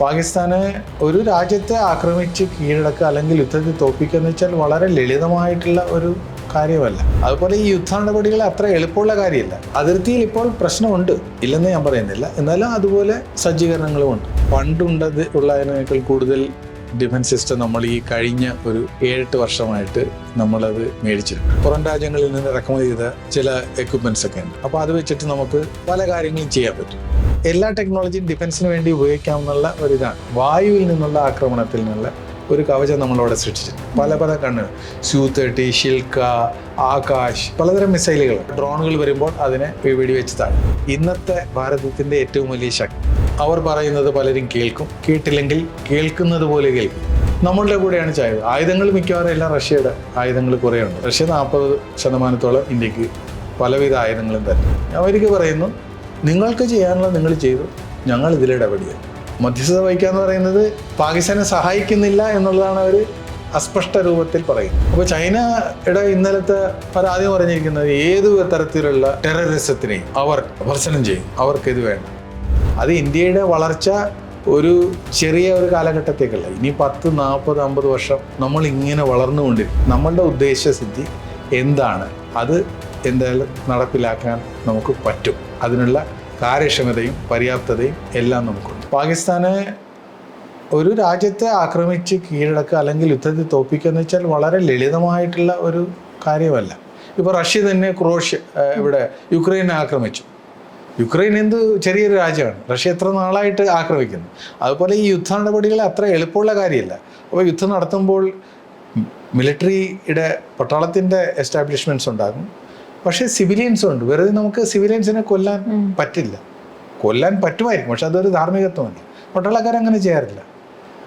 പാകിസ്ഥാനെ ഒരു രാജ്യത്തെ ആക്രമിച്ച് കീഴടക്കുക അല്ലെങ്കിൽ യുദ്ധത്തിൽ തോൽപ്പിക്കുക എന്ന് വെച്ചാൽ വളരെ ലളിതമായിട്ടുള്ള ഒരു കാര്യമല്ല. അതുപോലെ ഈ യുദ്ധ നടപടികൾ അത്ര എളുപ്പമുള്ള കാര്യമല്ല. അതിർത്തിയിൽ ഇപ്പോൾ പ്രശ്നമുണ്ട്. ഇല്ലെന്ന് ഞാൻ പറയുന്നില്ല. എന്നാലും അതുപോലെ സജ്ജീകരണങ്ങളുമുണ്ട് പണ്ടുണ്ടത് ഉള്ളതിനേക്കാൾ കൂടുതൽ ഡിഫൻസ് സിസ്റ്റം നമ്മൾ ഈ കഴിഞ്ഞ ഒരു ഏഴെട്ട് വർഷമായിട്ട് നമ്മളത് മേടിച്ചിട്ടുണ്ട്. പുറം രാജ്യങ്ങളിൽ നിന്ന് ഇറക്കുമതി ചെയ്ത ചില എക്യുപ്മെന്റ്സ് ഒക്കെ ഉണ്ട്. അപ്പോൾ അത് വെച്ചിട്ട് നമുക്ക് പല കാര്യങ്ങളും ചെയ്യാൻ പറ്റും. എല്ലാ ടെക്നോളജിയും ഡിഫൻസിന് വേണ്ടി ഉപയോഗിക്കാമെന്നുള്ള ഒരു ഇതാണ് വായുവിൽ നിന്നുള്ള ആക്രമണത്തിൽ നിന്നുള്ള ഒരു കവചം നമ്മളവിടെ സൃഷ്ടിച്ചു പല പല കണ്ണുകൾ സ്യൂ തേർട്ടി ഷിൽക്ക ആകാശ് പലതരം മിസൈലുകൾ. ഡ്രോണുകൾ വരുമ്പോൾ അതിനെ വെടിവെച്ച് താഴും ഇന്നത്തെ ഭാരതത്തിന്റെ ഏറ്റവും വലിയ ശക്തി. അവർ പറയുന്നത് പലരും കേൾക്കും. കേട്ടില്ലെങ്കിൽ കേൾക്കുന്നത് പോലെ കേൾക്കും. നമ്മളുടെ കൂടെയാണ് ചായത് ആയുധങ്ങൾ മിക്കവാറും എല്ലാം റഷ്യയുടെ ആയുധങ്ങൾ കുറേ ഉണ്ട് റഷ്യ നാൽപ്പത് ശതമാനത്തോളം ഇന്ത്യയ്ക്ക് പലവിധ ആയുധങ്ങളും തരും അവർക്ക് പറയുന്നു നിങ്ങൾക്ക് ചെയ്യാനുള്ളത് നിങ്ങൾ ചെയ്തു. ഞങ്ങൾ ഇതിലിടപെടിയ മധ്യസ്ഥത വഹിക്കുക എന്ന് പറയുന്നത് പാകിസ്ഥാനെ സഹായിക്കുന്നില്ല എന്നുള്ളതാണ് അവർ അസ്പഷ്ട രൂപത്തിൽ പറയും അപ്പോൾ ചൈനയുടെ ഇന്നലത്തെ പരാതിയും പറഞ്ഞിരിക്കുന്നത് ഏത് തരത്തിലുള്ള ടെററിസത്തിനെയും അവർ ഭർശനം ചെയ്യും. അവർക്കിത് വേണ്ട അത് ഇന്ത്യയുടെ വളർച്ച ഒരു ചെറിയ ഒരു കാലഘട്ടത്തേക്കല്ല. ഇനി പത്ത് നാൽപ്പത് അമ്പത് വർഷം നമ്മൾ ഇങ്ങനെ വളർന്നുകൊണ്ടിരിക്കും. നമ്മളുടെ ഉദ്ദേശസിദ്ധി എന്താണ്? അത് എന്തായാലും നടപ്പിലാക്കാൻ നമുക്ക് പറ്റും. അതിനുള്ള കാര്യക്ഷമതയും പര്യാപ്തതയും എല്ലാം നമുക്കുണ്ട്. പാകിസ്ഥാനെ ഒരു രാജ്യത്തെ ആക്രമിച്ച് കീഴടക്കുക അല്ലെങ്കിൽ യുദ്ധത്തിൽ തോപ്പിക്കുക എന്ന് വെച്ചാൽ വളരെ ലളിതമായിട്ടുള്ള ഒരു കാര്യമല്ല. ഇപ്പോൾ റഷ്യ തന്നെ ക്രോഷ്യ ഇവിടെ യുക്രൈനെ ആക്രമിച്ചു. യുക്രൈൻ എന്ത് ചെറിയൊരു രാജ്യമാണ്. റഷ്യ എത്ര നാളായിട്ട് ആക്രമിക്കുന്നു. അതുപോലെ ഈ യുദ്ധ നടപടികൾ അത്ര എളുപ്പമുള്ള കാര്യമല്ല. അപ്പോൾ യുദ്ധം നടത്തുമ്പോൾ മിലിറ്ററിയുടെ പട്ടാളത്തിന്റെ എസ്റ്റാബ്ലിഷ്മെന്റ്സ് ഉണ്ടാകും. പക്ഷേ സിവിലിയൻസും ഉണ്ട് വെറുതെ നമുക്ക് സിവിലിയൻസിനെ കൊല്ലാൻ പറ്റില്ല. കൊല്ലാൻ പറ്റുമായിരിക്കും. പക്ഷെ അതൊരു ധാർമ്മികത്വമല്ല. പട്ടാളക്കാർ അങ്ങനെ ചെയ്യാറില്ല.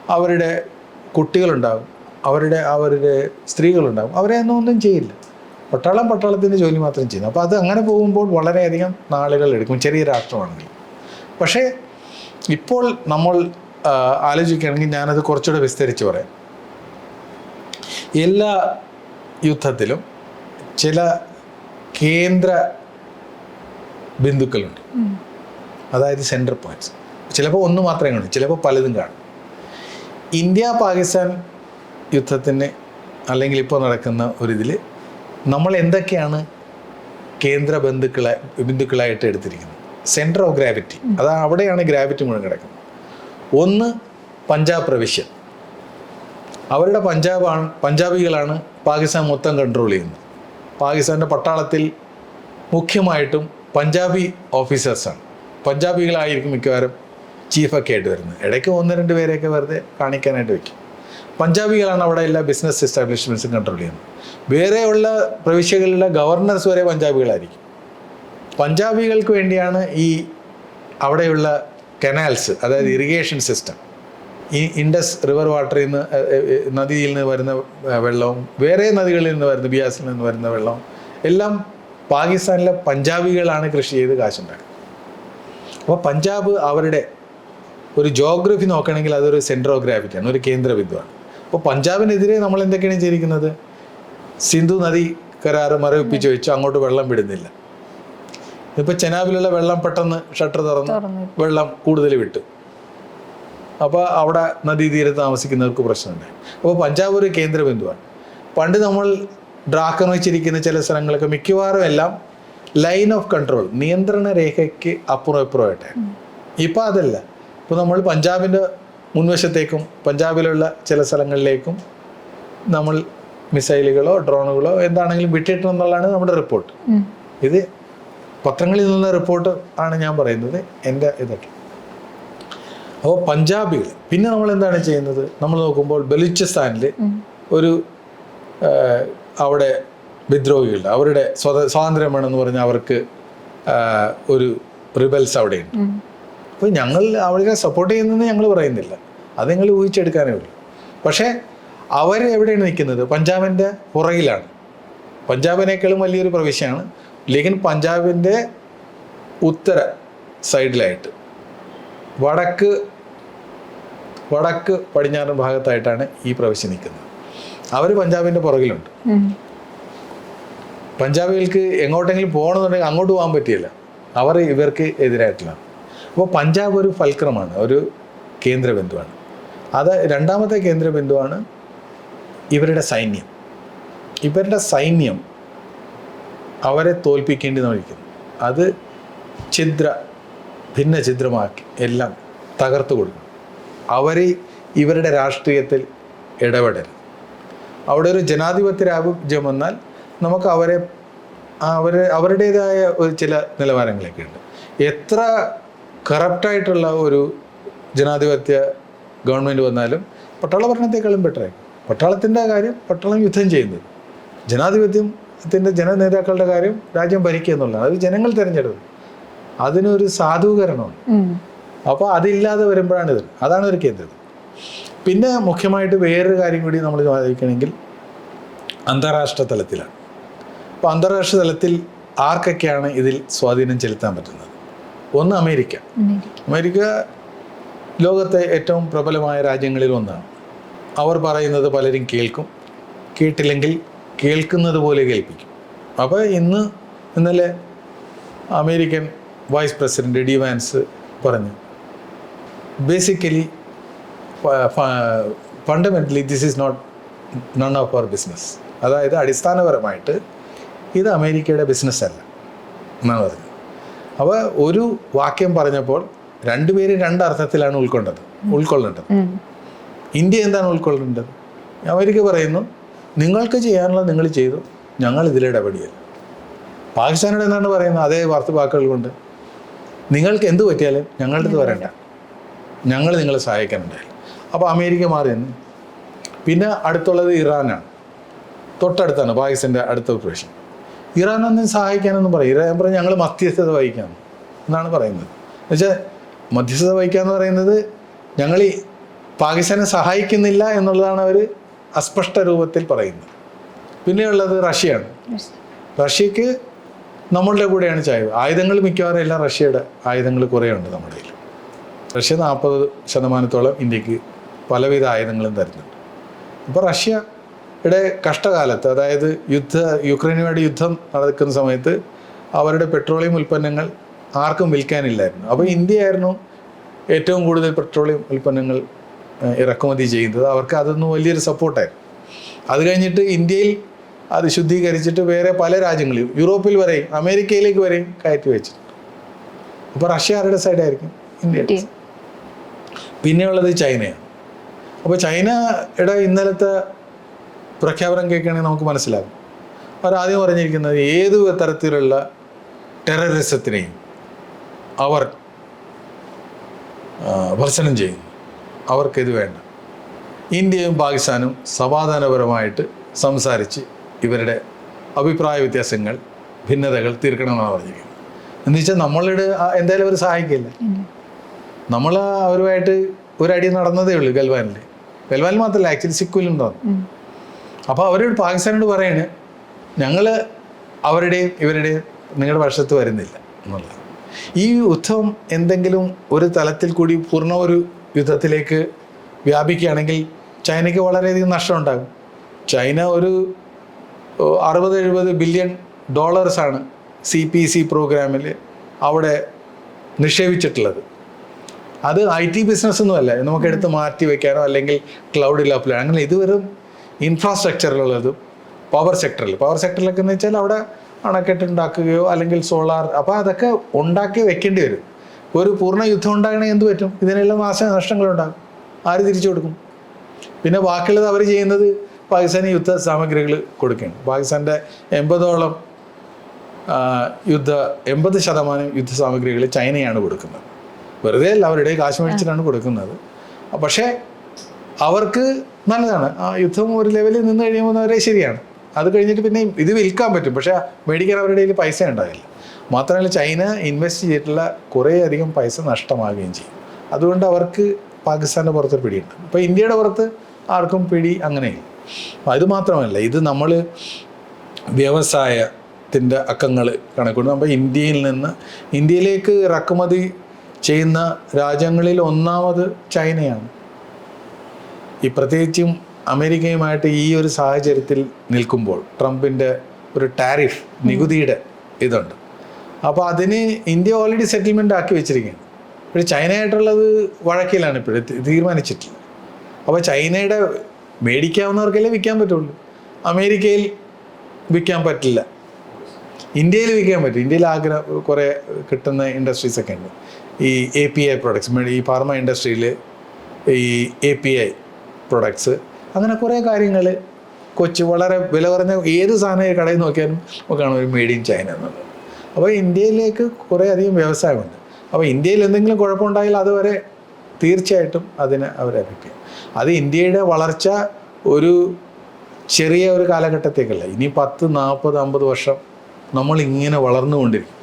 അവരുടെ കുട്ടികളുണ്ടാകും അവരുടെ അവരുടെ സ്ത്രീകളുണ്ടാകും അവരെ ഒന്നും ഒന്നും ചെയ്യില്ല. പട്ടാളം പട്ടാളത്തിന്റെ ജോലി മാത്രം ചെയ്യുന്നു. അപ്പോൾ അത് അങ്ങനെ പോകുമ്പോൾ വളരെയധികം നാളുകൾ എടുക്കും. ചെറിയ രാഷ്ട്രമാണെങ്കിൽ. പക്ഷേ ഇപ്പോൾ നമ്മൾ ആലോചിക്കുകയാണെങ്കിൽ ഞാനത് കുറച്ചുകൂടെ വിസ്തരിച്ച് പറയാം. എല്ലാ യുദ്ധത്തിലും ചില കേന്ദ്ര ബിന്ദുക്കളുണ്ട്. അതായത് സെന്റർ പോയിന്റ്സ് ചിലപ്പോൾ ഒന്ന് മാത്രമേ കാണൂ ചിലപ്പോൾ പലതും കാണും. ഇന്ത്യ പാകിസ്ഥാൻ യുദ്ധത്തിന് അല്ലെങ്കിൽ ഇപ്പോൾ നടക്കുന്ന ഒരിതിൽ നമ്മൾ എന്തൊക്കെയാണ് കേന്ദ്ര ബന്ധുക്കളെ ബിന്ദുക്കളായിട്ട് എടുത്തിരിക്കുന്നത്? സെന്റർ ഓഫ് ഗ്രാവിറ്റി അതാ അവിടെയാണ് ഗ്രാവിറ്റി മുഴുവൻ കിടക്കുന്നത്. ഒന്ന് പഞ്ചാബ് പ്രവിശ്യ. അവരുടെ പഞ്ചാബാണ് പഞ്ചാബികളാണ് പാകിസ്ഥാൻ മൊത്തം കൺട്രോൾ ചെയ്യുന്നത്. പാകിസ്ഥാന്റെ പട്ടാളത്തിൽ മുഖ്യമായിട്ടും പഞ്ചാബി ഓഫീസേഴ്സാണ് പഞ്ചാബികളായിരിക്കും മിക്കവാറും ചീഫൊക്കെ ആയിട്ട് വരുന്നത്. ഇടയ്ക്ക് ഒന്ന് രണ്ട് പേരെയൊക്കെ വെറുതെ കാണിക്കാനായിട്ട് വെക്കും പഞ്ചാബികളാണ് അവിടെ എല്ലാ ബിസിനസ് എസ്റ്റാബ്ലിഷ്മെന്റ്സും കൺട്രോൾ ചെയ്യുന്നത്. വേറെയുള്ള പ്രവിശ്യകളിലെ ഗവർണർസ് വരെ പഞ്ചാബികളായിരിക്കും. പഞ്ചാബികൾക്ക് വേണ്ടിയാണ് ഈ അവിടെയുള്ള കനാൽസ് അതായത് ഇറിഗേഷൻ സിസ്റ്റം ഈ ഇൻഡസ് റിവർ വാട്ടറിൽ നിന്ന് നദിയിൽ നിന്ന് വരുന്ന വെള്ളവും വേറെ നദികളിൽ നിന്ന് വരുന്ന ബിയാസിൽ നിന്ന് വരുന്ന വെള്ളവും എല്ലാം പാകിസ്ഥാനിലെ പഞ്ചാബികളാണ് കൃഷി ചെയ്ത് കാശുണ്ടാക്കുന്നത്. അപ്പോൾ പഞ്ചാബ് അവരുടെ ഒരു ജോഗ്രഫി നോക്കണമെങ്കിൽ അതൊരു സെന്റർ ഓഫ് ഗ്രാവിറ്റിയാണ് ഒരു കേന്ദ്ര ബിന്ദുവാണ്. അപ്പോൾ പഞ്ചാബിനെതിരെ നമ്മൾ എന്തൊക്കെയാണ് ചെയ്തിരിക്കുന്നത്? സിന്ധു നദി കരാറ് മരവിപ്പിച്ച് വെച്ച് അങ്ങോട്ട് വെള്ളം വിടുന്നില്ല. ഇപ്പോൾ ചെനാബിലുള്ള വെള്ളം പെട്ടെന്ന് ഷട്ടർ തുറന്നു വെള്ളം കൂടുതൽ വിട്ടു. അപ്പോൾ അവിടെ നദീതീരത്ത് താമസിക്കുന്നവർക്ക് പ്രശ്നമുണ്ട്. അപ്പോൾ പഞ്ചാബ് ഒരു കേന്ദ്ര ബിന്ദുവാണ് പണ്ട് നമ്മൾ ആക്രമിച്ചിരിക്കുന്ന ചില സ്ഥലങ്ങളൊക്കെ മിക്കവാറും എല്ലാം ലൈൻ ഓഫ് കൺട്രോൾ നിയന്ത്രണ രേഖയ്ക്ക് അപ്പുറം ഇപ്പുറമായിട്ട്. ഇപ്പോൾ അതല്ല. ഇപ്പോൾ നമ്മൾ പഞ്ചാബിന്റെ മുൻവശത്തേക്കും പഞ്ചാബിലുള്ള ചില സ്ഥലങ്ങളിലേക്കും നമ്മൾ മിസൈലുകളോ ഡ്രോണുകളോ എന്താണെങ്കിലും വിട്ടിട്ടുണ്ടെന്നുള്ളതാണ് നമ്മുടെ റിപ്പോർട്ട്. ഇത് പത്രങ്ങളിൽ നിന്നുള്ള റിപ്പോർട്ട് ആണ് ഞാൻ പറയുന്നത്. എന്റെ ഇതൊക്കെ. അപ്പോൾ പഞ്ചാബികൾ പിന്നെ നമ്മൾ എന്താണ് ചെയ്യുന്നത്? നമ്മൾ നോക്കുമ്പോൾ ബലൂചിസ്ഥാനിൽ ഒരു അവിടെ വിദ്രോഹികളുണ്ട്. അവരുടെ സ്വത സ്വാതന്ത്ര്യം വേണമെന്ന് പറഞ്ഞ് അവർക്ക് ഒരു റിബൽസ് അവിടെയുണ്ട്. അപ്പോൾ ഞങ്ങൾ അവരെ സപ്പോർട്ട് ചെയ്യുന്നതെന്ന് ഞങ്ങൾ പറയുന്നില്ല. അത് നിങ്ങൾ ഊഹിച്ചെടുക്കാനേ ഉള്ളൂ. പക്ഷേ അവർ എവിടെയാണ് നിൽക്കുന്നത്? പഞ്ചാബിന്റെ പുറകിലാണ്. പഞ്ചാബിനേക്കാളും വലിയൊരു പ്രവിശ്യമാണ് ലേക്കിൻ പഞ്ചാബിന്റെ ഉത്തര സൈഡിലായിട്ട്. വടക്ക് വടക്ക് പടിഞ്ഞാറൻ ഭാഗത്തായിട്ടാണ് ഈ പ്രവിശ്യ നിൽക്കുന്നത്. അവർ പഞ്ചാബിന്റെ പുറകിലുണ്ട്. പഞ്ചാബികൾക്ക് എങ്ങോട്ടെങ്കിലും പോകണമെന്നുണ്ടെങ്കിൽ അങ്ങോട്ട് പോകാൻ പറ്റിയില്ല. അവർ ഇവർക്ക് എതിരായിട്ടുള്ളതാണ്. അപ്പോൾ പഞ്ചാബ് ഒരു ഫൽക്രമാണ് ഒരു കേന്ദ്ര ബിന്ദുവാണ് അത് രണ്ടാമത്തെ കേന്ദ്ര ബിന്ദുവാണ് ഇവരുടെ സൈന്യം. ഇവരുടെ സൈന്യം അവരെ തോൽപ്പിക്കേണ്ടി നോക്കുന്നു അത് ഛിദ്ര ഭിന്ന ഛിദ്രമാക്കി എല്ലാം തകർത്തു കൊടുക്കും. അവരെ ഇവരുടെ രാഷ്ട്രീയത്തിൽ ഇടപെടരുത്. അവിടെ ഒരു ജനാധിപത്യ രാജ്യം വന്നാൽ നമുക്ക് അവരെ അവർ അവരുടേതായ ഒരു ചില നിലവാരങ്ങളൊക്കെ ഉണ്ട് എത്ര കറപ്റ്റായിട്ടുള്ള ഒരു ജനാധിപത്യ ഗവൺമെന്റ് വന്നാലും പട്ടാള ഭരണത്തെക്കാളും ബെറ്ററായി പട്ടാളത്തിന്റെ കാര്യം പട്ടാളം യുദ്ധം ചെയ്യുന്നത്. ജനാധിപത്യത്തിന്റെ ജനനേതാക്കളുടെ കാര്യം രാജ്യം ഭരിക്കുക എന്നുള്ളതാണ്. അത് ജനങ്ങൾ തിരഞ്ഞെടുക്കും അതിനൊരു സാധൂകരണമുണ്ട്. ഉം. അപ്പോൾ അതില്ലാതെ വരുമ്പോഴാണ് ഇത് അതാണ് ഒരു കേന്ദ്രം. പിന്നെ മുഖ്യമായിട്ട് വേറൊരു കാര്യം കൂടി നമ്മൾ വായിക്കണമെങ്കിൽ അന്താരാഷ്ട്ര തലത്തിലാണ്. അപ്പോൾ അന്താരാഷ്ട്ര തലത്തിൽ ആർക്കൊക്കെയാണ് ഇതിൽ സ്വാധീനം ചെലുത്താൻ പറ്റുന്നത്? ഒന്ന് അമേരിക്ക. അമേരിക്ക. ലോകത്തെ ഏറ്റവും പ്രബലമായ രാജ്യങ്ങളിൽ ഒന്നാണ്. അവർ പറയുന്നത് പലരും കേൾക്കും. കേട്ടില്ലെങ്കിൽ കേൾക്കുന്നത് പോലെ കേൾപ്പിക്കും. അപ്പോൾ ഇന്ന് ഇന്നലെ American vice president D Vance പറഞ്ഞു. Basically fundamentally this is not none of our business അതായത് അടിസ്ഥാനപരമായിട്ട് ഇത് അമേരിക്കയുടെ ബിസിനസ് അല്ല എന്നാണ് പറഞ്ഞത്. അപ്പോൾ ഒരു വാക്യം പറഞ്ഞപ്പോൾ രണ്ടുപേരും രണ്ടർത്ഥത്തിലാണ് ഉൾക്കൊണ്ടത് ഉൾക്കൊള്ളേണ്ടത്. ഇന്ത്യ എന്താണ് ഉൾക്കൊള്ളേണ്ടത്? അമേരിക്ക പറയുന്നു നിങ്ങൾക്ക് ചെയ്യാനുള്ളത് നിങ്ങൾ ചെയ്തു ഞങ്ങൾ ഇതിലിടപെടിയല്ല. പാകിസ്ഥാനോട് എന്താണ് പറയുന്നത്? അതേ വാർത്ത വാക്കുകൾ കൊണ്ട്. നിങ്ങൾക്ക് എന്ത് പറ്റിയാലും ഞങ്ങളുടെ അടുത്ത് വരണ്ട. ഞങ്ങൾ നിങ്ങളെ സഹായിക്കാനുണ്ടായി അപ്പോൾ അമേരിക്ക മാറി നിന്ന്. പിന്നെ അടുത്തുള്ളത് ഇറാനാണ്. തൊട്ടടുത്താണ് പാകിസ്ഥാന്റെ അടുത്ത പ്രശ്നം ഇറാൻ ഒന്നും സഹായിക്കാനൊന്നും പറയും ഇറാൻ പറഞ്ഞു ഞങ്ങൾ മധ്യസ്ഥത വഹിക്കാം എന്നാണ് പറയുന്നത്. എന്നുവെച്ചാൽ മധ്യസ്ഥത വഹിക്കുക എന്ന് പറയുന്നത് ഞങ്ങൾ ഈ പാകിസ്ഥാനെ സഹായിക്കുന്നില്ല എന്നുള്ളതാണ് അവർ അസ്പഷ്ട രൂപത്തിൽ പറയുന്നത്. പിന്നെയുള്ളത് റഷ്യയാണ്. റഷ്യക്ക് നമ്മളുടെ കൂടെയാണ് ചായവ് ആയുധങ്ങൾ മിക്കവാറും എല്ലാം റഷ്യയുടെ ആയുധങ്ങൾ കുറേ ഉണ്ട് നമ്മുടെ കയ്യിൽ. റഷ്യ നാൽപ്പത് ശതമാനത്തോളം ഇന്ത്യയ്ക്ക് പലവിധ ആയുധങ്ങളും തരുന്നുണ്ട്. അപ്പോൾ റഷ്യയുടെ കഷ്ടകാലത്ത് അതായത് യുദ്ധ യുക്രൈനുമായിട്ട് യുദ്ധം നടക്കുന്ന സമയത്ത് അവരുടെ പെട്രോളിയം ഉൽപ്പന്നങ്ങൾ ആർക്കും വിൽക്കാനില്ലായിരുന്നു. അപ്പോൾ ഇന്ത്യയായിരുന്നു ഏറ്റവും കൂടുതൽ പെട്രോളിയം ഉൽപ്പന്നങ്ങൾ ഇറക്കുമതി ചെയ്യുന്നത്. അവർക്ക് അതൊന്നും വലിയൊരു സപ്പോർട്ടായിരുന്നു അത് കഴിഞ്ഞിട്ട് ഇന്ത്യയിൽ അത് ശുദ്ധീകരിച്ചിട്ട് വേറെ പല രാജ്യങ്ങളിലും യൂറോപ്പിൽ വരെയും അമേരിക്കയിലേക്ക് വരെയും കയറ്റി വെച്ചിട്ടുണ്ട്. അപ്പോൾ റഷ്യ ആരുടെ സൈഡായിരിക്കും ഇന്ത്യ. പിന്നെയുള്ളത് ചൈനയാണ്. അപ്പോൾ ചൈനയുടെ ഇന്നലത്തെ പ്രഖ്യാപനം കേൾക്കുകയാണെങ്കിൽ നമുക്ക് മനസ്സിലാകും. അവർ ആദ്യം പറഞ്ഞിരിക്കുന്നത് ഏത് തരത്തിലുള്ള ടെററിസത്തിനെയും അവർ ഭർശനം ഭർസനം ചെയ്യുന്നു അവർക്കിത് വേണ്ട ഇന്ത്യയും പാകിസ്ഥാനും സമാധാനപരമായിട്ട് സംസാരിച്ച് ഇവരുടെ അഭിപ്രായ വ്യത്യാസങ്ങൾ ഭിന്നതകൾ തീർക്കണമെന്നാണ് പറഞ്ഞിരിക്കുന്നത്. എന്ന് വെച്ചാൽ നമ്മളുടെ എന്തായാലും അവർ സഹായിക്കില്ല. നമ്മൾ അവരുമായിട്ട് ഒരടി നടന്നതേ ഉള്ളൂ ഗൽവാനിൽ ഗൽവാനിൽ മാത്രമല്ല ആക്ച്വലി സിക്കുലും നടന്നു ഉം. അപ്പോൾ അവരോട് പാകിസ്ഥാനോട് പറയാണ് ഞങ്ങൾ അവരുടെയും ഇവരുടെയും നിങ്ങളുടെ പക്ഷത്ത് വരുന്നില്ല എന്നുള്ളത്. ഈ യുദ്ധം എന്തെങ്കിലും ഒരു തലത്തിൽ കൂടി പൂർണ ഒരു യുദ്ധത്തിലേക്ക് വ്യാപിക്കുകയാണെങ്കിൽ ചൈനയ്ക്ക് വളരെയധികം നഷ്ടമുണ്ടാകും ചൈന ഒരു അറുപത് എഴുപത് ബില്യൺ ഡോളേഴ്സാണ് സി പി സി പ്രോഗ്രാമിൽ അവിടെ നിക്ഷേപിച്ചിട്ടുള്ളത്. അത് ഐ ടി ബിസിനസ് ഒന്നുമല്ല നമുക്ക് എടുത്ത് മാറ്റി വെക്കാനോ അല്ലെങ്കിൽ ക്ലൗഡിൽ അപ്ലൈ അങ്ങനെ ഇത് വെറും ഇൻഫ്രാസ്ട്രക്ചറിലുള്ളതും പവർ സെക്ടറിൽ പവർ സെക്ടറിലൊക്കെ എന്ന് വെച്ചാൽ അവിടെ അണക്കെട്ട് ഉണ്ടാക്കുകയോ അല്ലെങ്കിൽ സോളാർ. അപ്പോൾ അതൊക്കെ ഉണ്ടാക്കി വെക്കേണ്ടി വരും. ഒരു പൂർണ യുദ്ധം ഉണ്ടാകണമെങ്കിൽ എന്ത് പറ്റും? ഇതിനെല്ലാം നാശനഷ്ടങ്ങളുണ്ടാകും ആര് തിരിച്ചു കൊടുക്കും? പിന്നെ ബാക്കിയുള്ളത് അവർ ചെയ്യുന്നത് പാകിസ്ഥാനി യുദ്ധ സാമഗ്രികൾ കൊടുക്കുകയാണ്. പാകിസ്ഥാന്റെ എൺപതോളം യുദ്ധ എൺപത് ശതമാനം യുദ്ധ സാമഗ്രികൾ ചൈനയാണ് കൊടുക്കുന്നത്. വെറുതെ അല്ല അവരുടെ കാശ് മേടിച്ചിട്ടാണ് കൊടുക്കുന്നത്. പക്ഷേ അവർക്ക് നല്ലതാണ്. ആ യുദ്ധം ഒരു ലെവലിൽ നിന്ന് കഴിയുമ്പോൾ അവരെ ശരിയാണ്. അത് കഴിഞ്ഞിട്ട് പിന്നെ ഇത് വിൽക്കാൻ പറ്റും. പക്ഷേ മേടിക്കാൻ അവരുടെ കയ്യിൽ പൈസ ഉണ്ടാവില്ല മാത്രമല്ല ചൈന ഇൻവെസ്റ്റ് ചെയ്തിട്ടുള്ള കുറേ അധികം പൈസ നഷ്ടമാകുകയും ചെയ്യും. അതുകൊണ്ട് അവർക്ക് പാകിസ്ഥാന്റെ പുറത്ത് പിടിയുണ്ട്. ഇപ്പോൾ ഇന്ത്യയുടെ പുറത്ത് ആർക്കും പിടി അങ്ങനെയില്ല. അത് മാത്രമല്ല ഇത് നമ്മൾ വ്യവസായത്തിന്റെ അക്കങ്ങൾ കണക്കൊണ്ട് നമ്മൾ ഇന്ത്യയിൽ നിന്ന് ഇന്ത്യയിലേക്ക് ഇറക്കുമതി ചെയ്യുന്ന രാജ്യങ്ങളിൽ ഒന്നാമത് ചൈനയാണ്. ഈ പ്രത്യേകിച്ചും അമേരിക്കയുമായിട്ട് ഈ ഒരു സാഹചര്യത്തിൽ നിൽക്കുമ്പോൾ ട്രംപിന്റെ ഒരു ടാരിഫ് നികുതിയുടെ ഇതുണ്ട്. അപ്പോൾ അതിന് ഇന്ത്യ ഓൾറെഡി സെറ്റിൽമെന്റ് ആക്കി വെച്ചിരിക്കുകയാണ്. പക്ഷേ ചൈനയായിട്ടുള്ളത് വഴക്കിലാണ് ഇപ്പോഴും തീരുമാനിച്ചിട്ടില്ല അപ്പോൾ ചൈനയുടെ മേടിക്കാവുന്നവർക്കല്ലേ വിൽക്കാൻ പറ്റുള്ളൂ. അമേരിക്കയിൽ വിൽക്കാൻ പറ്റില്ല. ഇന്ത്യയിൽ വിൽക്കാൻ പറ്റും. ഇന്ത്യയിൽ ആഗ്ര കുറേ കിട്ടുന്ന ഇൻഡസ്ട്രീസ് ഒക്കെ ഉണ്ട്. ഈ എ പി ഐ പ്രൊഡക്ട്സ് ഈ ഫാർമ ഇൻഡസ്ട്രിയിൽ ഈ എ പി ഐ പ്രൊഡക്ട്സ് അങ്ങനെ കുറേ കാര്യങ്ങൾ കൊച്ചു വളരെ വില കുറഞ്ഞ ഏത് സാധനം കടയിൽ നോക്കിയാലും കാണാം ഒരു മെയ്ഡ് ഇൻ ചൈന എന്നുള്ളത്. അപ്പോൾ ഇന്ത്യയിലേക്ക് കുറേ അധികം വ്യവസായമുണ്ട്. അപ്പോൾ ഇന്ത്യയിൽ എന്തെങ്കിലും കുഴപ്പമുണ്ടായാൽ അതുവരെ തീർച്ചയായിട്ടും അതിന് എഫക്റ്റ് അത് ഇന്ത്യയുടെ വളർച്ച ഒരു ചെറിയ ഒരു കാലഘട്ടത്തേക്കല്ല. ഇനി പത്ത് നാൽപ്പത് അമ്പത് വർഷം നമ്മൾ ഇങ്ങനെ വളർന്നുകൊണ്ടിരിക്കും.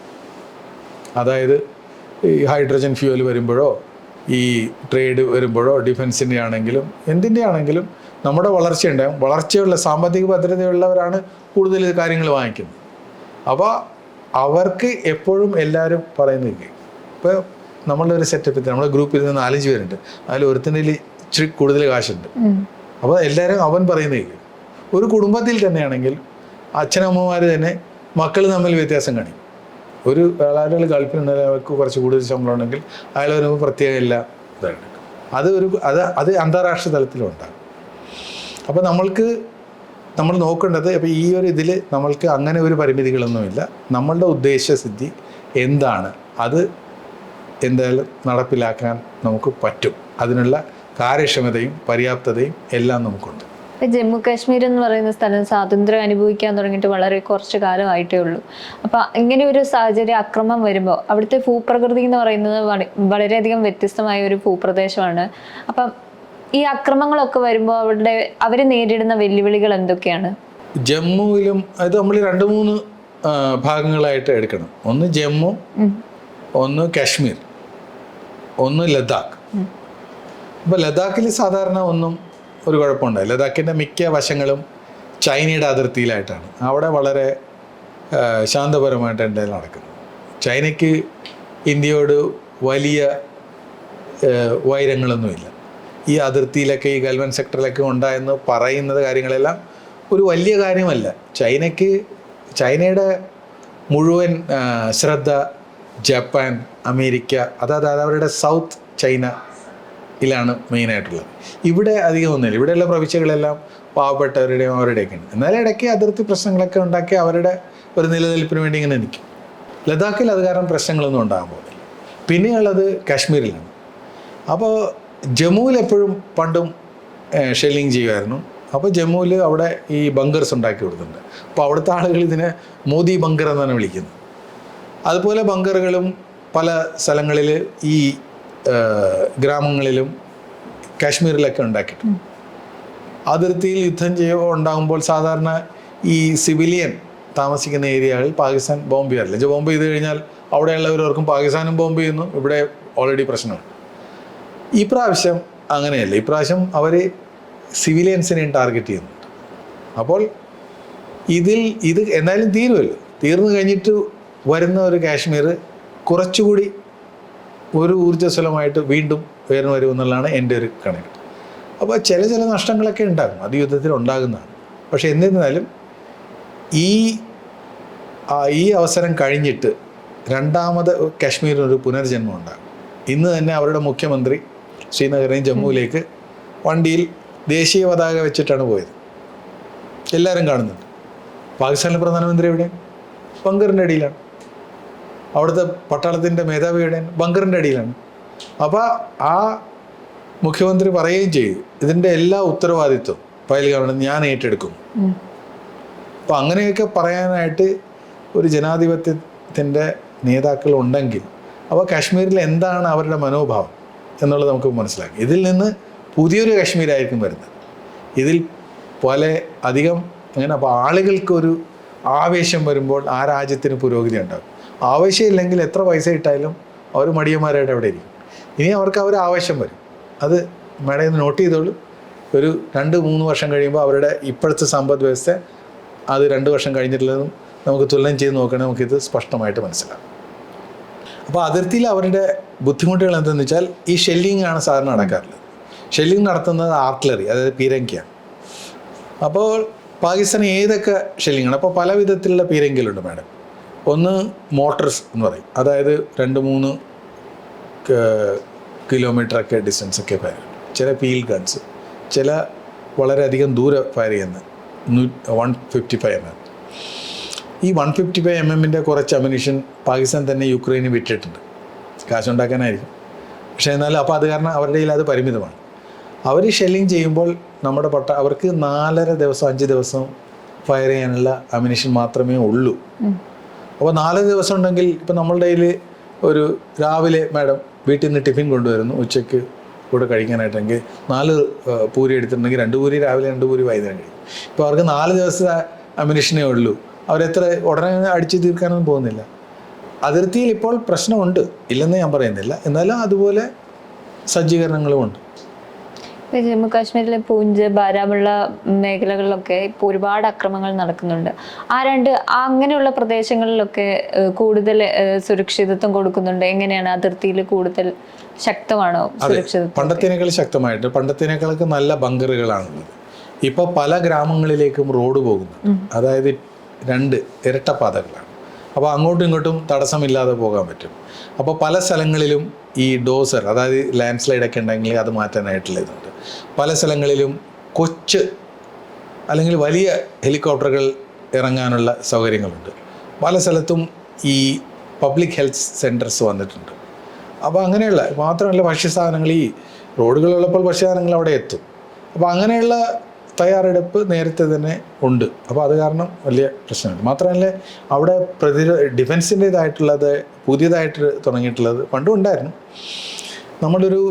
അതായത് ഈ ഹൈഡ്രജൻ ഫ്യൂവൽ വരുമ്പോഴോ ഈ ട്രേഡ് വരുമ്പോഴോ ഡിഫൻസിന്റെ ആണെങ്കിലും എന്തിന്റെ ആണെങ്കിലും നമ്മുടെ വളർച്ചയുണ്ടാകും വളർച്ചയുള്ള സാമ്പത്തിക ഭദ്രതയുള്ളവരാണ് കൂടുതൽ കാര്യങ്ങൾ വാങ്ങിക്കുന്നത്. അപ്പോൾ അവർക്ക് എപ്പോഴും എല്ലാവരും പറയുന്നത് ഇപ്പോൾ നമ്മളുടെ ഒരു സെറ്റപ്പിൽ നമ്മുടെ ഗ്രൂപ്പിൽ നിന്ന് നാലഞ്ച് പേരുണ്ട്. അതിൽ ഒരുത്തിന്റെ ഇച്ചിരി കൂടുതൽ കാശുണ്ട്. അപ്പോൾ എല്ലാവരും അവൻ പറയുന്നത് കേൾക്കും. ഒരു കുടുംബത്തിൽ തന്നെയാണെങ്കിൽ അച്ഛനമ്മമാർ തന്നെ മക്കൾ തമ്മിൽ വ്യത്യാസം കാണിക്കും. ഒരു ആളുകൾ ഗൾഫിലുണ്ടെങ്കിൽ അവർക്ക് കുറച്ച് കൂടുതൽ ശമ്പളം ഉണ്ടെങ്കിൽ അയാൾ വരുമ്പോൾ പ്രത്യേക ഇല്ല ഇതാണ് അത് ഒരു അത് അത് അന്താരാഷ്ട്ര തലത്തിലും ഉണ്ടാകും. അപ്പോൾ നമ്മൾക്ക് നമ്മൾ നോക്കേണ്ടത് അപ്പോൾ ഈ ഒരു ഇതിൽ നമ്മൾക്ക് അങ്ങനെ ഒരു പരിമിതികളൊന്നുമില്ല. നമ്മളുടെ ഉദ്ദേശസിദ്ധി എന്താണ്? അത് എന്തായാലും നടപ്പിലാക്കാൻ നമുക്ക് പറ്റും. അതിനുള്ള കാര്യക്ഷമതയും പര്യാപ്തതയും എല്ലാം നമുക്കുണ്ട്. ജമ്മു കാശ്മീർ എന്ന് പറയുന്ന സ്ഥലം സ്വാതന്ത്ര്യം അനുഭവിക്കാൻ തുടങ്ങിയിട്ട് വളരെ കുറച്ച് കാലമായിട്ടേ ഉള്ളൂ. അപ്പൊ ഇങ്ങനെ ഒരു സാഹചര്യം അക്രമം വരുമ്പോൾ അവിടുത്തെ ഭൂപ്രകൃതി എന്ന് പറയുന്നത് വള- വളരെയധികം വ്യത്യസ്തമായ ഒരു ഭൂപ്രദേശമാണ്. അപ്പം ഈ അക്രമങ്ങളൊക്കെ വരുമ്പോൾ അവരുടെ അവർ നേരിടുന്ന വെല്ലുവിളികൾ എന്തൊക്കെയാണ്? ജമ്മുവിലും അത് നമ്മൾ രണ്ട് മൂന്ന് ഭാഗങ്ങളായിട്ട് എടുക്കണം. ഒന്ന് ജമ്മു ഒന്ന് കാശ്മീർ. ഒന്ന് ലഡാക്ക്. അപ്പോൾ ലഡാക്കിൽ സാധാരണ ഒന്നും ഒരു കുഴപ്പമുണ്ട് ലഡാക്കിന്റെ മിക്ക വശങ്ങളും ചൈനയുടെ അതിർത്തിയിലായിട്ടാണ്. അവിടെ വളരെ ശാന്തപരമായിട്ട് എന്തായാലും നടക്കുന്നത് ചൈനയ്ക്ക് ഇന്ത്യയോട് വലിയ വൈരങ്ങളൊന്നുമില്ല. ഈ അതിർത്തിയിലൊക്കെ ഈ ഗൽവൻ സെക്ടറിലൊക്കെ ഉണ്ടായെന്ന് പറയുന്നത് കാര്യങ്ങളെല്ലാം ഒരു വലിയ കാര്യമല്ല. ചൈനയ്ക്ക് ചൈനയുടെ മുഴുവൻ ശ്രദ്ധ ജപ്പാൻ അമേരിക്ക അതായത് അവരുടെ സൗത്ത് ചൈന ഇതിലാണ് മെയിനായിട്ടുള്ളത് ഇവിടെ അധികം ഒന്നുമില്ല. ഇവിടെയുള്ള പ്രവിശ്യകളെല്ലാം പാവപ്പെട്ടവരുടെയും അവരുടെയൊക്കെയാണ് എന്നാലും ഇടയ്ക്ക് അതിർത്തി പ്രശ്നങ്ങളൊക്കെ ഉണ്ടാക്കി അവരുടെ ഒരു നിലനിൽപ്പിന് വേണ്ടി ഇങ്ങനെ നിൽക്കും. ലഡാക്കിൽ അത് കാരണം പ്രശ്നങ്ങളൊന്നും ഉണ്ടാകാൻ പോകുന്നില്ല. പിന്നെയുള്ളത് കാശ്മീരിലാണ്. അപ്പോൾ ജമ്മുവിൽ എപ്പോഴും പണ്ടും ഷെല്ലിങ് ചെയ്യുമായിരുന്നു. അപ്പോൾ ജമ്മുവിൽ അവിടെ ഈ ബങ്കർസ് ഉണ്ടാക്കി കൊടുത്തിട്ടുണ്ട്. അപ്പോൾ അവിടുത്തെ ആളുകൾ ഇതിനെ മോദി ബങ്കർ എന്നാണ് വിളിക്കുന്നത്. അതുപോലെ ബങ്കറുകളും പല സ്ഥലങ്ങളിൽ ഈ ഗ്രാമങ്ങളിലും കാശ്മീരിലൊക്കെ ഉണ്ടാക്കിയിട്ടുണ്ട്. അതിർത്തിയിൽ യുദ്ധം ചെയ്യുക ഉണ്ടാകുമ്പോൾ സാധാരണ ഈ സിവിലിയൻ താമസിക്കുന്ന ഏരിയകളിൽ പാകിസ്ഥാൻ ബോംബ് ചെയ്യാറില്ല. ബോംബ് ചെയ്ത് കഴിഞ്ഞാൽ അവിടെയുള്ളവരവർക്കും പാകിസ്ഥാനും ബോംബ് ചെയ്യുന്നു. ഇവിടെ ഓൾറെഡി പ്രശ്നമാണ് ഈ പ്രാവശ്യം അങ്ങനെയല്ല. ഈ പ്രാവശ്യം അവർ സിവിലിയൻസിനെയും ടാർഗറ്റ് ചെയ്യുന്നുണ്ട്. അപ്പോൾ ഇതിൽ ഇത് എന്തായാലും തീരുമല്ലോ. തീർന്നു കഴിഞ്ഞിട്ട് വരുന്ന ഒരു കാശ്മീർ കുറച്ചുകൂടി ഒരു ഊർജസ്വലമായിട്ട് വീണ്ടും ഉയർന്നു വരും എന്നുള്ളതാണ് എന്റെ ഒരു കണക്ക്. അപ്പോൾ ചില ചില നഷ്ടങ്ങളൊക്കെ ഉണ്ടാകും. അത് യുദ്ധത്തിൽ ഉണ്ടാകുന്നതാണ്. പക്ഷേ എന്നിരുന്നാലും ഈ ഈ അവസരം കഴിഞ്ഞിട്ട് രണ്ടാമത് കാശ്മീരിനൊരു പുനർജന്മം ഉണ്ടാകും. ഇന്ന് തന്നെ അവരുടെ മുഖ്യമന്ത്രി ശ്രീനഗറിൽ ജമ്മുവിലേക്ക് വണ്ടിയിൽ ദേശീയ പതാക വെച്ചിട്ടാണ് പോയത്. എല്ലാവരും കാണുന്നുണ്ട്. പാകിസ്ഥാനിലെ പ്രധാനമന്ത്രി എവിടെയാണ്? ബങ്കറിന്റെ അടിയിലാണ്. അവിടുത്തെ പട്ടാളത്തിന്റെ മേധാവിയുടെ ബങ്കറിന്റെ അടിയിലാണ്. അപ്പോൾ ആ മുഖ്യമന്ത്രി പറയുകയും ചെയ്തു. ഇതിന്റെ എല്ലാ ഉത്തരവാദിത്വം ഫയൽ ഗവൺമെന്റ് ഞാൻ ഏറ്റെടുക്കും. അപ്പോൾ അങ്ങനെയൊക്കെ പറയാനായിട്ട് ഒരു ജനാധിപത്യത്തിന്റെ നേതാക്കൾ ഉണ്ടെങ്കിൽ അപ്പോൾ കാശ്മീരിൽ എന്താണ് അവരുടെ മനോഭാവം എന്നുള്ളത് നമുക്ക് മനസ്സിലാക്കി. ഇതിൽ നിന്ന് പുതിയൊരു കാശ്മീരായിരിക്കും വരുന്നത്. ഇതിൽ പോലെ അധികം അങ്ങനെ അപ്പോൾ ആളുകൾക്കൊരു ആവേശം വരുമ്പോൾ ആ രാജ്യത്തിന് പുരോഗതി ഉണ്ടാകും. ആവേശമില്ലെങ്കിൽ എത്ര പൈസ ഇട്ടാലും അവർ മടിയന്മാരായിട്ട് അവിടെ ഇരിക്കും. ഇനി അവർക്ക് അവർ ആവശ്യം വരും. അത് മേഡം ഇന്ന് നോട്ട് ചെയ്തോളൂ. ഒരു രണ്ട് മൂന്ന് വർഷം കഴിയുമ്പോൾ അവരുടെ ഇപ്പോഴത്തെ സമ്പദ് വ്യവസ്ഥ അത് രണ്ട് വർഷം കഴിഞ്ഞിട്ടുള്ളതും നമുക്ക് തുലനം ചെയ്ത് നോക്കണമെങ്കിൽ നമുക്കിത് സ്പഷ്ടമായിട്ട് മനസ്സിലാക്കാം അപ്പോൾ അതിർത്തിയിൽ അവരുടെ ബുദ്ധിമുട്ടുകൾ എന്തെന്ന് വെച്ചാൽ ഈ ഷെല്ലിംഗ് ആണ് സാധാരണ നടക്കാറുള്ളത്. ഷെല്ലിംഗ് നടത്തുന്നത് ആർട്ടിലറി അതായത് പീരങ്കിയാണ്. അപ്പോൾ പാകിസ്ഥാൻ ഏതൊക്കെ ഷെല്ലിങ്ങാണ് അപ്പോൾ പല വിധത്തിലുള്ള പീരങ്കികളുണ്ട് മാഡം. ഒന്ന് മോട്ടർസ് എന്ന് പറയും. അതായത് രണ്ട് മൂന്ന് കിലോമീറ്റർ ഒക്കെ ഡിസ്റ്റൻസ് ഒക്കെ ഫയർ ചില പീൽ ഗൺസ് ചില വളരെയധികം ദൂരെ ഫയർ ചെയ്യുന്ന വൺ ഫിഫ്റ്റി ഫൈവ് ഈ വൺ ഫിഫ്റ്റി ഫൈവ് എം എമ്മിന്റെ കുറച്ച് അമിനിഷൻ പാകിസ്ഥാൻ തന്നെ യുക്രൈന് കാശ് കാശുണ്ടാക്കാനായിരിക്കും. പക്ഷേ എന്നാലും അപ്പോൾ അത് കാരണം അവരുടെ കയ്യിൽ അത് പരിമിതമാണ്. അവർ ഷെല്ലിങ് ചെയ്യുമ്പോൾ നമ്മുടെ പട്ട അവർക്ക് നാലര ദിവസം അഞ്ച് ദിവസം ഫയർ ചെയ്യാനുള്ള അമിനിഷൻ മാത്രമേ ഉള്ളൂ. അപ്പോൾ നാല് ദിവസം ഉണ്ടെങ്കിൽ ഇപ്പം നമ്മളുടെ കയ്യിൽ ഒരു രാവിലെ മാഡം വീട്ടിൽ നിന്ന് ടിഫിൻ കൊണ്ടുവരുന്നു ഉച്ചയ്ക്ക് കൂടെ കഴിക്കാനായിട്ടെങ്കിൽ നാല് പൂരി എടുത്തിട്ടുണ്ടെങ്കിൽ രണ്ട് പൂരി രാവിലെ രണ്ട് പൂരി വൈകുന്നേരം കഴിക്കും. ഇപ്പോൾ അവർക്ക് നാല് ദിവസത്തെ അമിനിഷനേ ഉള്ളൂ. അവരെത്ര ഉടനെ അടിച്ചു തീർക്കാനൊന്നും പോകുന്നില്ല. അതിർത്തിയിൽ ഇപ്പോൾ പ്രശ്നമുണ്ട്. ഇല്ലെന്ന് ഞാൻ പറയുന്നില്ല. എന്നാലും അതുപോലെ സജ്ജീകരണങ്ങളും ഉണ്ട്. ഇപ്പൊ ജമ്മു കാശ്മീരിലെ പൂഞ്ച് ബാരാമുള്ള മേഖലകളിലൊക്കെ ഇപ്പോൾ ഒരുപാട് അക്രമങ്ങൾ നടക്കുന്നുണ്ട്. ആ രണ്ട് അങ്ങനെയുള്ള പ്രദേശങ്ങളിലൊക്കെ കൂടുതൽ സുരക്ഷിതത്വം കൊടുക്കുന്നുണ്ട്. എങ്ങനെയാണ് അതിർത്തിയിൽ കൂടുതൽ ശക്തമാണോ സുരക്ഷിതത്വം? പണ്ടത്തേനേക്കാൾ ശക്തമായിട്ട് പണ്ടത്തേനേക്കാളൊക്കെ നല്ല ബങ്കറുകളാണുള്ളത്. ഇപ്പോൾ പല ഗ്രാമങ്ങളിലേക്കും റോഡ് പോകുന്നു. അതായത് രണ്ട് ഇരട്ടപ്പാതകളാണ്. അപ്പോൾ അങ്ങോട്ടും ഇങ്ങോട്ടും തടസ്സമില്ലാതെ പോകാൻ പറ്റും. അപ്പോൾ പല സ്ഥലങ്ങളിലും ഈ ഡോസർ അതായത് ലാൻഡ് സ്ലൈഡ് ഒക്കെ ഉണ്ടെങ്കിൽ അത് മാറ്റാനായിട്ടുള്ള ഇതുണ്ട്. പല സ്ഥലങ്ങളിലും കൊച്ച് അല്ലെങ്കിൽ വലിയ ഹെലികോപ്റ്ററുകൾ ഇറങ്ങാനുള്ള സൗകര്യങ്ങളുണ്ട്. പല സ്ഥലത്തും ഈ പബ്ലിക് ഹെൽത്ത് സെന്റർസ് വന്നിട്ടുണ്ട്. അപ്പോൾ അങ്ങനെയുള്ള മാത്രമല്ല ഭക്ഷ്യസാധനങ്ങൾ ഈ റോഡുകളുള്ളപ്പോൾ ഭക്ഷ്യസാധനങ്ങൾ അവിടെ എത്തും. അപ്പോൾ അങ്ങനെയുള്ള തയ്യാറെടുപ്പ് നേരത്തെ തന്നെ ഉണ്ട്. അപ്പോൾ അത് കാരണം വലിയ പ്രശ്നമുണ്ട്. മാത്രമല്ല അവിടെ പ്രതിരോ ഡിഫൻസിന്റേതായിട്ടുള്ളത് പുതിയതായിട്ട് തുടങ്ങിയിട്ടുള്ളത് പണ്ടും ഉണ്ടായിരുന്നു. നമ്മളൊരു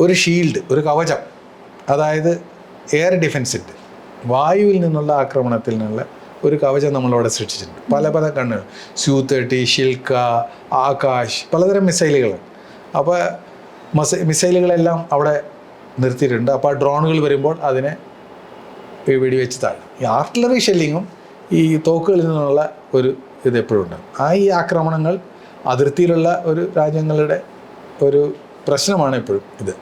ഒരു ഷീൽഡ് ഒരു കവചം അതായത് എയർ ഡിഫൻസിന്റെ വായുവിൽ നിന്നുള്ള ആക്രമണത്തിൽ നിന്നുള്ള ഒരു കവചം നമ്മളവിടെ സൃഷ്ടിച്ചിട്ടുണ്ട്. പല പല കണ്ണുകൾ സ്യൂ തേർട്ടി ഷിൽക്ക ആകാശ് പലതരം മിസൈലുകൾ. അപ്പോൾ മിസൈലുകളെല്ലാം അവിടെ നിർത്തിയിട്ടുണ്ട്. അപ്പോൾ ആ ഡ്രോണുകൾ വരുമ്പോൾ അതിനെ വെടിവെച്ച് താഴും ഈ ആർട്ടിലറി ഷെല്ലിങ്ങും ഈ തോക്കുകളിൽ നിന്നുള്ള ഒരു ഇത് എപ്പോഴും ഉണ്ട്. ആ ഈ ആക്രമണങ്ങൾ അതിർത്തിയിലുള്ള ഒരു രാജ്യങ്ങളുടെ ഒരു പ്രശ്നമാണ് എപ്പോഴും ഇത്.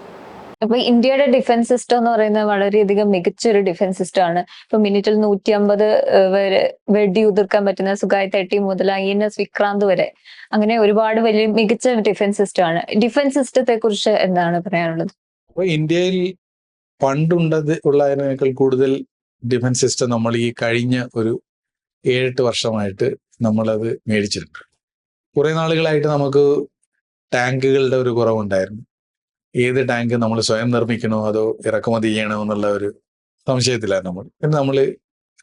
അപ്പൊ ഇന്ത്യയുടെ ഡിഫൻസ് സിസ്റ്റം എന്ന് പറയുന്നത് വളരെയധികം മികച്ചൊരു ഡിഫൻസ് സിസ്റ്റം ആണ്. ഇപ്പൊ മിനിറ്റിൽ നൂറ്റി അമ്പത് വരെ വെടി ഉതിർക്കാൻ പറ്റുന്ന സുഖായ് തെട്ടി മുതൽ ഐ എൻ എസ് വിക്രാന്ത് വരെ അങ്ങനെ ഒരുപാട് വലിയ മികച്ച ഡിഫൻസ് സിസ്റ്റം ആണ്. ഡിഫൻസ് സിസ്റ്റത്തെ കുറിച്ച് എന്താണ് പറയാനുള്ളത്? അപ്പോൾ ഇന്ത്യയിൽ പണ്ടുണ്ടത് ഉള്ളതിനേക്കാൾ കൂടുതൽ ഡിഫൻസ് സിസ്റ്റം നമ്മൾ ഈ കഴിഞ്ഞ ഒരു ഏഴെട്ട് വർഷമായിട്ട് നമ്മളത് മേടിച്ചിട്ടുണ്ട്. കുറേ നാളുകളായിട്ട് നമുക്ക് ടാങ്കുകളുടെ ഒരു കുറവുണ്ടായിരുന്നു. ഏത് ടാങ്ക് നമ്മൾ സ്വയം നിർമ്മിക്കണോ അതോ ഇറക്കുമതി ചെയ്യണോ എന്നുള്ള ഒരു സംശയത്തിലാണ് നമ്മൾ. പിന്നെ നമ്മൾ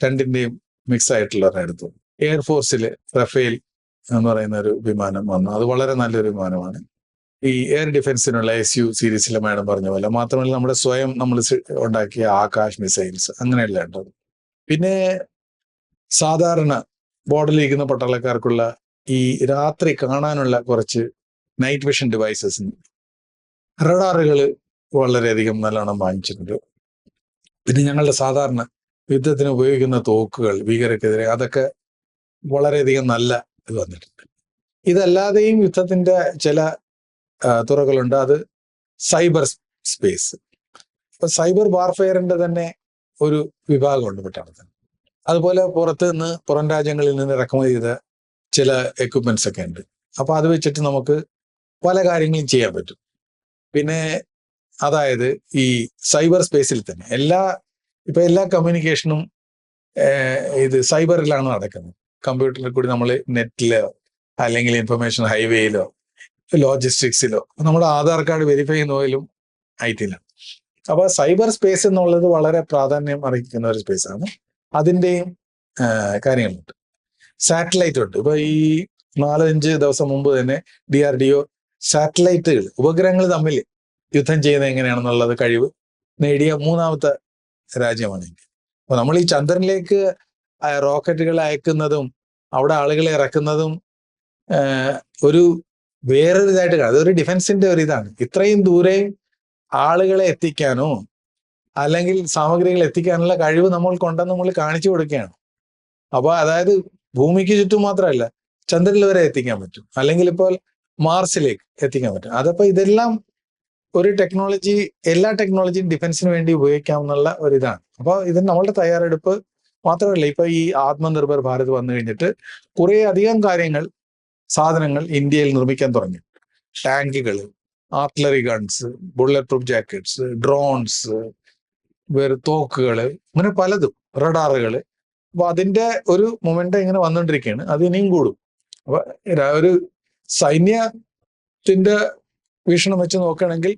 രണ്ടിന്റെയും മിക്സ് ആയിട്ടുള്ള എടുത്തു എയർഫോഴ്സിൽ റഫേൽ എന്ന് പറയുന്ന ഒരു വിമാനം വന്നു. അത് വളരെ നല്ലൊരു വിമാനമാണ്. ഈ എയർ ഡിഫൻസിനുള്ള എസ് യു സീരീസിലെ മാഡം പറഞ്ഞ പോലെ മാത്രമല്ല നമ്മുടെ സ്വയം നമ്മൾ ഉണ്ടാക്കിയ ആകാശ് മിസൈൽസ് അങ്ങനെയല്ല ഉണ്ടത് പിന്നെ സാധാരണ ബോർഡിലിരിക്കുന്ന പട്ടാളക്കാർക്കുള്ള ഈ രാത്രി കാണാനുള്ള കുറച്ച് നൈറ്റ് വിഷൻ ഡിവൈസസ് റഡാറുകൾ വളരെയധികം നല്ലോണം വാങ്ങിച്ചിട്ടുണ്ട്. പിന്നെ ഞങ്ങളുടെ സാധാരണ യുദ്ധത്തിന് ഉപയോഗിക്കുന്ന തോക്കുകൾ ഭീകരക്കെതിരെ അതൊക്കെ വളരെയധികം നല്ല ഇത് വന്നിട്ടുണ്ട്. ഇതല്ലാതെയും യുദ്ധത്തിന്റെ ചില തുറകളുണ്ട് അത് സൈബർ സ്പേസ്. ഇപ്പൊ സൈബർ വാർഫെയറിന്റെ തന്നെ ഒരു വിഭാഗമുണ്ട് പട്ടാളത്തിന് അതുപോലെ പുറത്ത് നിന്ന് പുറം രാജ്യങ്ങളിൽ നിന്ന് ഇറക്കുമതി ചെയ്ത ചില എക്യുപ്മെന്റ്സ് ഒക്കെ ഉണ്ട്. അപ്പൊ അത് വെച്ചിട്ട് നമുക്ക് പല കാര്യങ്ങളും ചെയ്യാൻ പറ്റും. പിന്നെ അതായത് ഈ സൈബർ സ്പേസിൽ തന്നെ എല്ലാ ഇപ്പൊ എല്ലാ കമ്മ്യൂണിക്കേഷനും ഇത് സൈബറിലാണ് നടക്കുന്നത്. കമ്പ്യൂട്ടറിൽ കൂടി നമ്മൾ നെറ്റിലോ അല്ലെങ്കിൽ ഇൻഫർമേഷൻ ഹൈവേയിലോ ലോജിസ്റ്റിക്സിലോ നമ്മുടെ ആധാർ കാർഡ് വെരിഫൈ ചെയ്യുന്നതിലും ഐ ടിയിലാണ് അപ്പോൾ സൈബർ സ്പേസ് എന്നുള്ളത് വളരെ പ്രാധാന്യം അർഹിക്കുന്ന ഒരു സ്പേസാണ് അതിന്റെയും കാര്യങ്ങളുണ്ട്. സാറ്റലൈറ്റ് ഉണ്ട്. ഇപ്പൊ ഈ നാലഞ്ച് ദിവസം മുമ്പ് തന്നെ ഡി ആർ ഡി ഒ സാറ്റലൈറ്റുകൾ ഉപഗ്രഹങ്ങൾ തമ്മിൽ യുദ്ധം ചെയ്യുന്നത് എങ്ങനെയാണെന്നുള്ളത് കഴിവ് നേടിയ മൂന്നാമത്തെ രാജ്യമാണ് ഇന്ത്യ. അപ്പൊ നമ്മൾ ഈ ചന്ദ്രനിലേക്ക് റോക്കറ്റുകൾ അയക്കുന്നതും അവിടെ ആളുകളെ ഇറക്കുന്നതും ഒരു വേറൊരു ഇതായിട്ട് കാണും. അതൊരു ഡിഫൻസിന്റെ ഒരു ഇതാണ്. ഇത്രയും ദൂരെ ആളുകളെ എത്തിക്കാനോ അല്ലെങ്കിൽ സാമഗ്രികൾ എത്തിക്കാനുള്ള കഴിവ് നമ്മൾക്കുണ്ടെന്ന് നമ്മൾ കാണിച്ചു കൊടുക്കുകയാണ്. അപ്പോൾ അതായത് ഭൂമിക്ക് ചുറ്റും മാത്രമല്ല ചന്ദ്രനിൽ വരെ എത്തിക്കാൻ പറ്റും. അല്ലെങ്കിൽ ഇപ്പോൾ മാർസിലേക്ക് എത്തിക്കാൻ പറ്റും. അതപ്പോൾ ഇതെല്ലാം ഒരു ടെക്നോളജി എല്ലാ ടെക്നോളജിയും ഡിഫൻസിന് വേണ്ടി ഉപയോഗിക്കാമെന്നുള്ള ഒരു ഇതാണ്. അപ്പോൾ ഇത് നമ്മളുടെ തയ്യാറെടുപ്പ് മാത്രമല്ല ഇപ്പൊ ഈ ആത്മനിർഭർ ഭാരത് വന്നു കഴിഞ്ഞിട്ട് കുറെ അധികം കാര്യങ്ങൾ സാധനങ്ങൾ ഇന്ത്യയിൽ നിർമ്മിക്കാൻ തുടങ്ങി. ടാങ്കുകൾ artillery guns bulletproof jackets drones വേറെ തോക്കുകൾ അങ്ങനെ പലതും റഡാറുകൾ. അപ്പൊ അതിന്റെ ഒരു മൊമെന്റ് ഇങ്ങനെ വന്നുകൊണ്ടിരിക്കുകയാണ്. അത് ഇനിയും കൂടും. അപ്പൊ ഒരു സൈന്യത്തിന്റെ വീക്ഷണം വെച്ച് നോക്കുകയാണെങ്കിൽ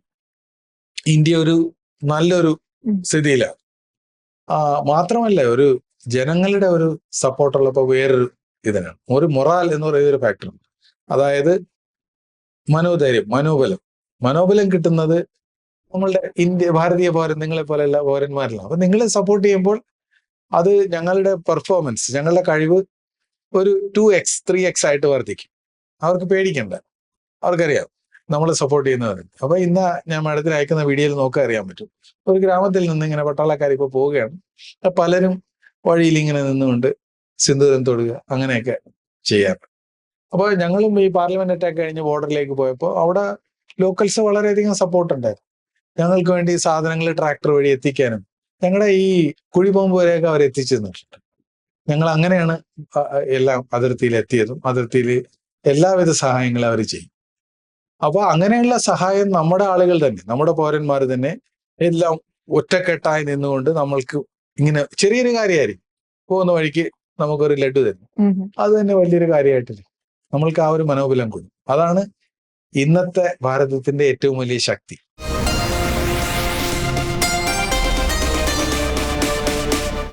ഇന്ത്യ ഒരു നല്ലൊരു. സ്ഥിതിയിലാണ്. ആ മാത്രമല്ല ഒരു ജനങ്ങളുടെ ഒരു സപ്പോർട്ടുള്ളപ്പോൾ വേറൊരു ഇതിനാണ്. ഒരു മൊറാൽ എന്ന് പറയുന്ന ഒരു ഫാക്ടർ അതായത് മനോധൈര്യം മനോബലം. മനോബലം കിട്ടുന്നത് നമ്മളുടെ ഇന്ത്യ ഭാരതീയ പൗരൻ നിങ്ങളെ പോലെയുള്ള പൗരന്മാരിലാണ്. അപ്പൊ നിങ്ങളെ സപ്പോർട്ട് ചെയ്യുമ്പോൾ അത് ഞങ്ങളുടെ പെർഫോമൻസ് ഞങ്ങളുടെ കഴിവ് ഒരു ടു എക്സ് ത്രീ എക്സ് ആയിട്ട് വർദ്ധിക്കും. അവർക്ക് പേടിക്കണ്ട. അവർക്കറിയാം നമ്മൾ സപ്പോർട്ട് ചെയ്യുന്നവരുണ്ട് അപ്പൊ ഇന്ന് ഞാൻ മാഡത്തിന് അയക്കുന്ന വീഡിയോയിൽ നോക്കാൻ അറിയാൻ പറ്റും. ഒരു ഗ്രാമത്തിൽ നിന്ന് ഇങ്ങനെ പട്ടാളക്കാർ ഇപ്പൊ പോവുകയാണ്. പലരും വഴിയിൽ ഇങ്ങനെ നിന്നുകൊണ്ട് സിന്ദൂരം തൊടുക അങ്ങനെയൊക്കെ ചെയ്യാറ് അപ്പോൾ ഞങ്ങളും ഈ പാർലമെന്റ് അറ്റാക്ക് കഴിഞ്ഞ് ബോർഡറിലേക്ക് പോയപ്പോൾ അവിടെ ലോക്കൽസ് വളരെയധികം സപ്പോർട്ട് ഉണ്ടായിരുന്നു. ഞങ്ങൾക്ക് വേണ്ടി സാധനങ്ങൾ ട്രാക്ടർ വഴി എത്തിക്കാനും ഞങ്ങളുടെ ഈ കുഴിബോംബ് വരെയൊക്കെ അവർ എത്തിച്ചു തന്നിട്ടുണ്ട്. ഞങ്ങൾ അങ്ങനെയാണ് എല്ലാം അതിർത്തിയിൽ എത്തിയതും അതിർത്തിയിൽ എല്ലാവിധ സഹായങ്ങളും അവർ ചെയ്യും. അപ്പൊ അങ്ങനെയുള്ള സഹായം നമ്മുടെ ആളുകൾ തന്നെ നമ്മുടെ പൗരന്മാർ തന്നെ എല്ലാം ഒറ്റക്കെട്ടായി നിന്നുകൊണ്ട് നമ്മൾക്ക് ഇങ്ങനെ ചെറിയൊരു കാര്യമായിരിക്കും. പോകുന്ന വഴിക്ക് നമുക്കൊരു ലഡു തരും. അത് തന്നെ വലിയൊരു കാര്യമായിട്ടില്ല നമ്മൾക്ക് ആ ഒരു മനോബലം കൊടുക്കും. അതാണ് ഇന്നത്തെ ഭാരതത്തിന്റെ ഏറ്റവും വലിയ ശക്തി.